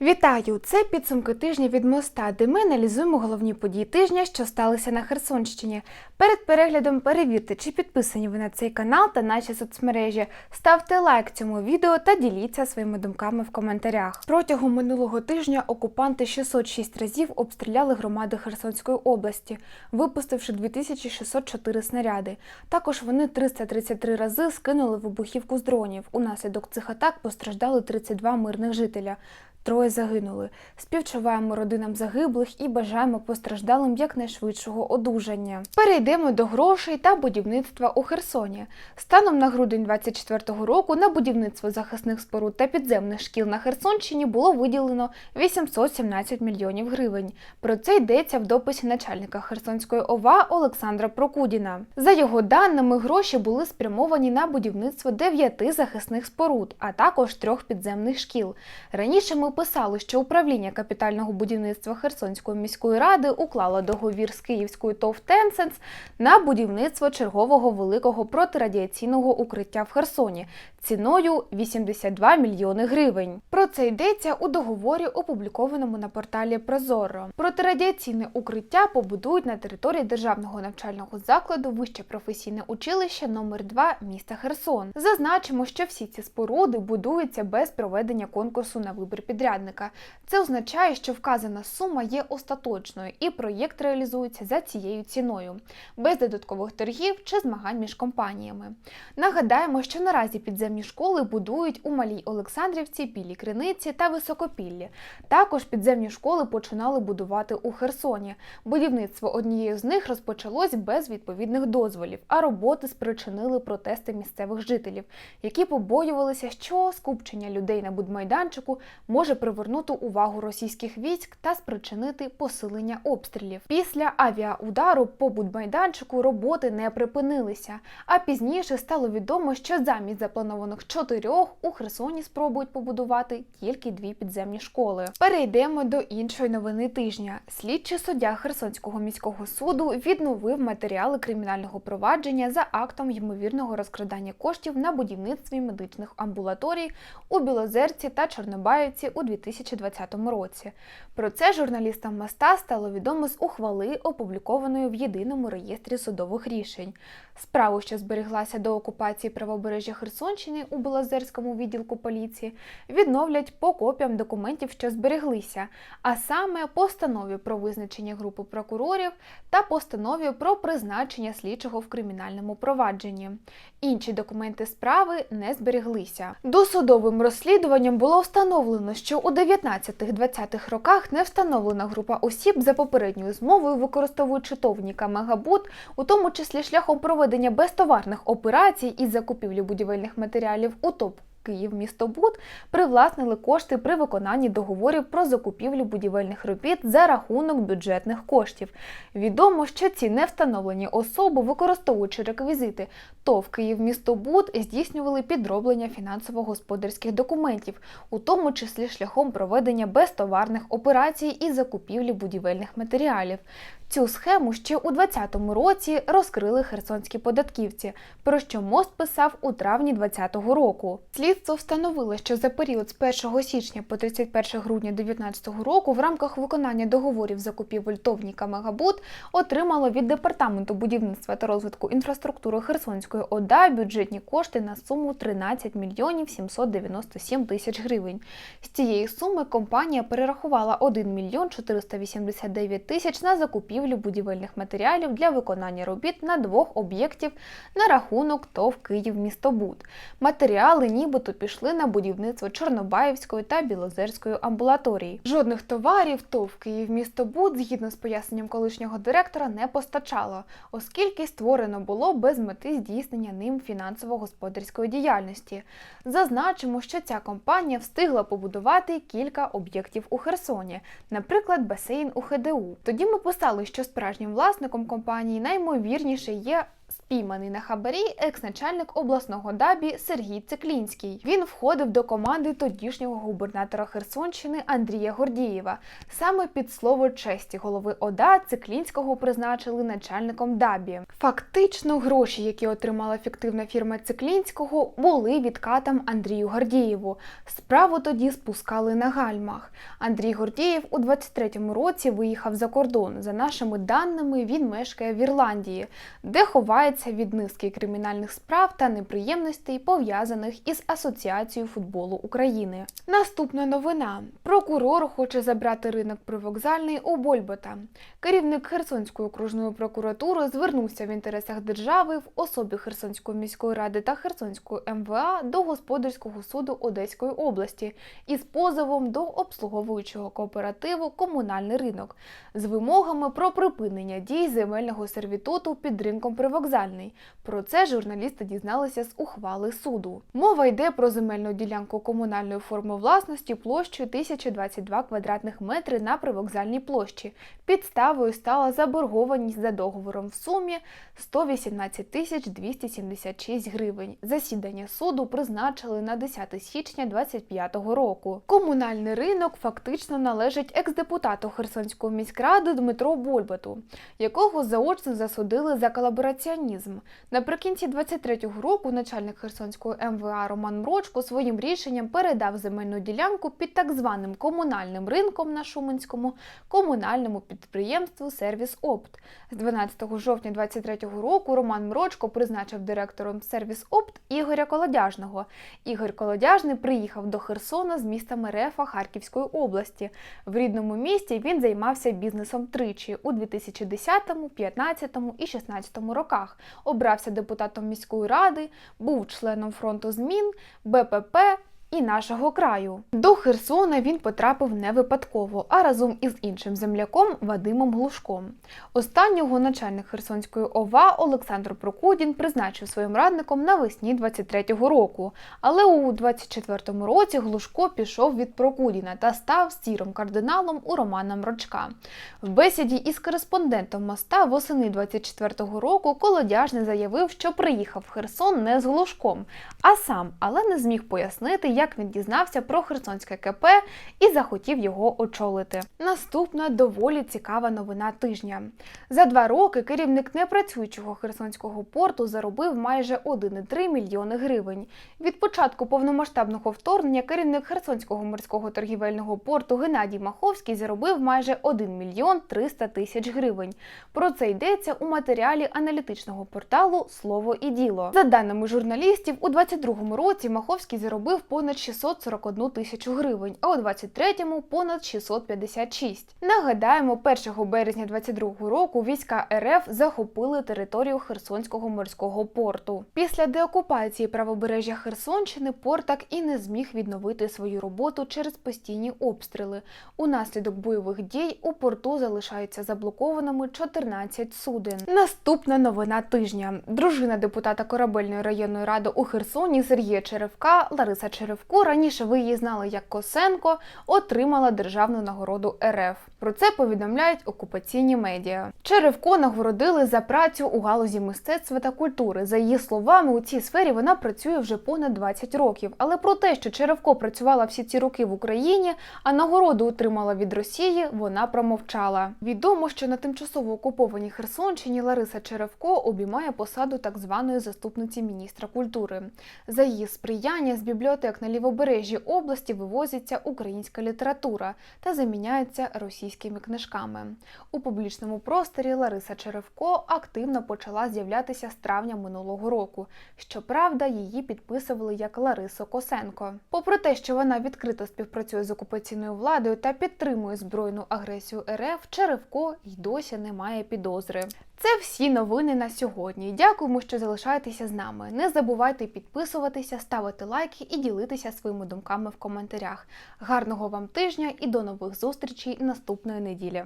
Вітаю! Це підсумки тижня від моста, де ми аналізуємо головні події тижня, що сталися на Херсонщині. Перед переглядом перевірте, чи підписані ви на цей канал та наші соцмережі. Ставте лайк цьому відео та діліться своїми думками в коментарях. Протягом минулого тижня окупанти 606 разів обстріляли громади Херсонської області, випустивши 2604 снаряди. Також вони 333 рази скинули вибухівку з дронів. Унаслідок цих атак постраждали 32 мирних жителя. Троє загинули. Співчуваємо родинам загиблих і бажаємо постраждалим якнайшвидшого одужання. Перейдемо до грошей та будівництва у Херсоні. Станом на грудень 2024 року на будівництво захисних споруд та підземних шкіл на Херсонщині було виділено 817 мільйонів гривень. Про це йдеться в дописі начальника Херсонської ОВА Олександра Прокудіна. За його даними, гроші були спрямовані на будівництво дев'яти захисних споруд, а також трьох підземних шкіл. Раніше ми писали, що управління капітального будівництва Херсонської міської ради уклало договір з Київською ТОВ «Тенсенс» на будівництво чергового великого протирадіаційного укриття в Херсоні ціною 82 мільйони гривень. Про це йдеться у договорі, опублікованому на порталі Прозоро. Протирадіаційне укриття побудують на території державного навчального закладу Вище професійне училище номер 2 міста Херсон. Зазначимо, що всі ці споруди будуються без проведення конкурсу на вибір підрядника. Це означає, що вказана сума є остаточною і проєкт реалізується за цією ціною, без додаткових торгів чи змагань між компаніями. Нагадаємо, що наразі підземні школи будують у Малій Олександрівці, Білій Криниці та Високопіллі. Також підземні школи починали будувати у Херсоні. Будівництво однієї з них розпочалось без відповідних дозволів, а роботи спричинили протести місцевих жителів, які побоювалися, що скупчення людей на будмайданчику може привернути увагу російських військ та спричинити посилення обстрілів. Після авіаудару по будмайданчику роботи не припинилися. А пізніше стало відомо, що замість запланованих чотирьох у Херсоні спробують побудувати тільки дві підземні школи. Перейдемо до іншої новини тижня. Слідчий суддя Херсонського міського суду відновив матеріали кримінального провадження за актом ймовірного розкрадання коштів на будівництві медичних амбулаторій у Білозерці та Чорнобаївці у 2020 році. Про це журналістам моста стало відомо з ухвали, опублікованої в єдиному реєстрі судових рішень. Справу, що зберіглася до окупації правобережжя Херсонщини у Білозерському відділку поліції, відновлять по копіям документів, що збереглися, а саме постанові про визначення групи прокурорів та постанові про призначення слідчого в кримінальному провадженні. Інші документи справи не збереглися. Досудовим розслідуванням було встановлено, що у 19-20-х роках не встановлена група осіб за попередньою змовою, використовуючи товніка Мегабут, у тому числі шляхом проведення безтоварних операцій із закупівлі будівельних матеріалів у ТОП Київ містобуд привласнили кошти при виконанні договорів про закупівлю будівельних робіт за рахунок бюджетних коштів. Відомо, що ці невстановлені особи, використовуючи реквізити ТОВ Київ містобуд, здійснювали підроблення фінансово-господарських документів, у тому числі шляхом проведення безтоварних операцій із закупівлі будівельних матеріалів. Цю схему ще у 2020 році розкрили херсонські податківці, про що мост писав у травні 2020 року. Слідство встановило, що за період з 1 січня по 31 грудня 2019 року в рамках виконання договорів закупівель товніка Мегабут отримало від департаменту будівництва та розвитку інфраструктури Херсонської ОДА бюджетні кошти на суму 13 мільйонів 797 тисяч гривень. З цієї суми компанія перерахувала 1 мільйон 489 тисяч на закупівлю закупівлю будівельних матеріалів для виконання робіт на двох об'єктів на рахунок ТОВ «Київмістобуд». Матеріали нібито пішли на будівництво Чорнобаївської та Білозерської амбулаторії. Жодних товарів ТОВ «Київмістобуд», згідно з поясненням колишнього директора, не постачало, оскільки створено було без мети здійснення ним фінансово-господарської діяльності. Зазначимо, що ця компанія встигла побудувати кілька об'єктів у Херсоні, наприклад, басейн у ХДУ. Тоді ми писали, що справжнім власником компанії наймовірніше є Спійманий на хабарі екс-начальник обласного дабі Сергій Циклінський. Він входив до команди тодішнього губернатора Херсонщини Андрія Гордієва. Саме під слово честі голови ОДА Циклінського призначили начальником дабі. Фактично, гроші, які отримала фіктивна фірма Циклінського, були відкатом Андрію Гордієву. Справу тоді спускали на гальмах. Андрій Гордієв у 23-му році виїхав за кордон. За нашими даними, він мешкає в Ірландії, де ховається від низки кримінальних справ та неприємностей, пов'язаних із Асоціацією футболу України. Наступна новина: прокурор хоче забрати ринок привокзальний у Больбота. Керівник Херсонської окружної прокуратури звернувся в інтересах держави в особі Херсонської міської ради та Херсонської МВА до господарського суду Одеської області із позовом до обслуговуючого кооперативу Комунальний ринок з вимогами про припинення дій земельного сервітуту під ринком привокзальний. Про це журналісти дізналися з ухвали суду. Мова йде про земельну ділянку комунальної форми власності площею 1022 квадратних метри на привокзальній площі. Підставою стала заборгованість за договором в сумі 118 тисяч 276 гривень. Засідання суду призначили на 10 січня 2025 року. Комунальний ринок фактично належить екс-депутату Херсонської міськради Дмитро Больбату, якого заочно засудили за колабораціонізм. Наприкінці 23-го року начальник Херсонської МВА Роман Мрочко своїм рішенням передав земельну ділянку під так званим комунальним ринком на Шуменському комунальному підприємству Сервіс Опт. З 12 жовтня 23-го року Роман Мрочко призначив директором Сервіс Опт Ігоря Колодяжного. Ігор Колодяжний приїхав до Херсона з міста Мерефа Харківської області. В рідному місті він займався бізнесом тричі у 2010, 2015 і 2016 роках. Обрався депутатом міської ради, був членом фронту змін, БПП. І нашого краю до Херсона він потрапив не випадково, а разом із іншим земляком Вадимом Глушком. Останнього начальник Херсонської ОВА Олександр Прокудін призначив своїм радником навесні 23-го року. Але у 24-му році Глушко пішов від Прокудіна та став сірим кардиналом у Романа Мрочка. В бесіді із кореспондентом моста восени 24-го року Колодяжний заявив, що приїхав в Херсон не з Глушком, а сам, але не зміг пояснити, як він дізнався про Херсонське КП і захотів його очолити. Наступна доволі цікава новина тижня. За два роки керівник непрацюючого Херсонського порту заробив майже 1,3 мільйони гривень. Від початку повномасштабного вторгнення керівник Херсонського морського торгівельного порту Геннадій Маховський заробив майже 1 мільйон 300 тисяч гривень. Про це йдеться у матеріалі аналітичного порталу Слово і діло. За даними журналістів, у 22-му році Маховський заробив понад 641 тисячу гривень, а у 23-му понад 656. Нагадаємо, 1 березня 22-го року війська РФ захопили територію Херсонського морського порту. Після деокупації правобережжя Херсонщини порт так і не зміг відновити свою роботу через постійні обстріли. Унаслідок бойових дій у порту залишаються заблокованими 14 суден. Наступна новина тижня. Дружина депутата корабельної районної ради у Херсоні Сергія Черевка Лариса Черевко. Раніше ви її знали як Косенко, отримала державну нагороду РФ. Про це повідомляють окупаційні медіа. Черевко нагородили за працю у галузі мистецтва та культури. За її словами, у цій сфері вона працює вже понад 20 років. Але про те, що Черевко працювала всі ці роки в Україні, а нагороду отримала від Росії, вона промовчала. Відомо, що на тимчасово окупованій Херсонщині Лариса Черевко обіймає посаду так званої заступниці міністра культури. За її сприяння з бібліотек на лівобережжі області вивозиться українська література та заміняється російськими книжками. У публічному просторі Лариса Черевко активно почала з'являтися з травня минулого року. Щоправда, її підписували як Ларису Косенко. Попри те, що вона відкрито співпрацює з окупаційною владою та підтримує збройну агресію РФ, Черевко й досі не має підозри. Це всі новини на сьогодні. Дякуємо, що залишаєтеся з нами. Не забувайте підписуватися, ставити лайки і ділитися своїми думками в коментарях. Гарного вам тижня і до нових зустрічей наступної неділі.